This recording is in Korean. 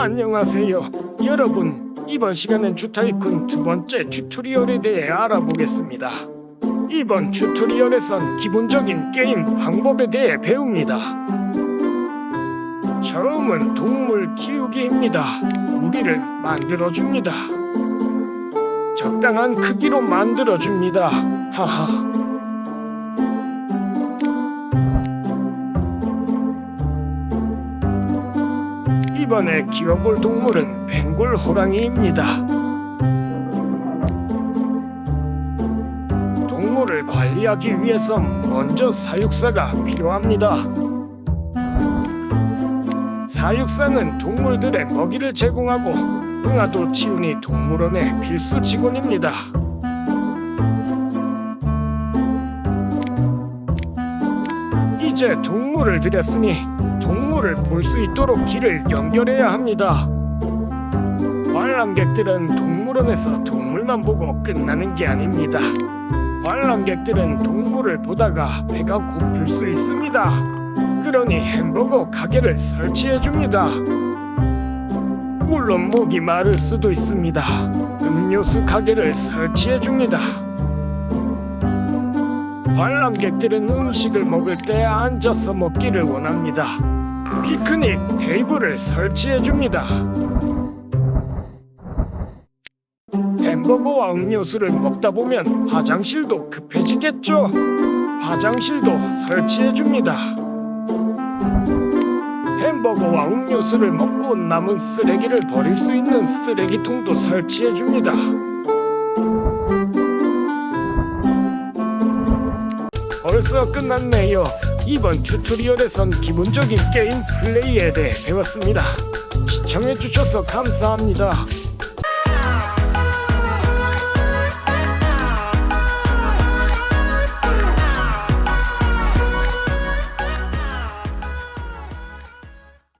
안녕하세요. 여러분, 이번 시간엔 주타이쿤 두 번째 튜토리얼에 대해 알아보겠습니다. 이번 튜토리얼에선 기본적인 게임 방법에 대해 배웁니다. 처음은 동물 키우기입니다. 무리를 만들어줍니다. 적당한 크기로 만들어줍니다. 하하. 이번에 키워볼 동물은 벵골 호랑이입니다. 동물을 관리하기 위해서 먼저 사육사가 필요합니다. 사육사는 동물들의 먹이를 제공하고 응아도 치우니 동물원의 필수 직원입니다. 이제 동물을 들였으니 동물을 볼 수 있도록 길을 연결해야 합니다. 관람객들은 동물원에서 동물만 보고 끝나는 게 아닙니다. 관람객들은 동물을 보다가 배가 고플 수 있습니다. 그러니 햄버거 가게를 설치해 줍니다. 물론 목이 마를 수도 있습니다. 음료수 가게를 설치해 줍니다. 관람객들은 음식을 먹을 때 앉아서 먹기를 원합니다. 피크닉 테이블을 설치해 줍니다. 햄버거와 음료수를 먹다 보면 화장실도 급해지겠죠? 화장실도 설치해 줍니다. 햄버거와 음료수를 먹고 남은 쓰레기를 버릴 수 있는 쓰레기통도 설치해 줍니다. 벌써 끝났네요. 이번 튜토리얼에선 기본적인 게임 플레이에 대해 배웠습니다. 시청해주셔서 감사합니다.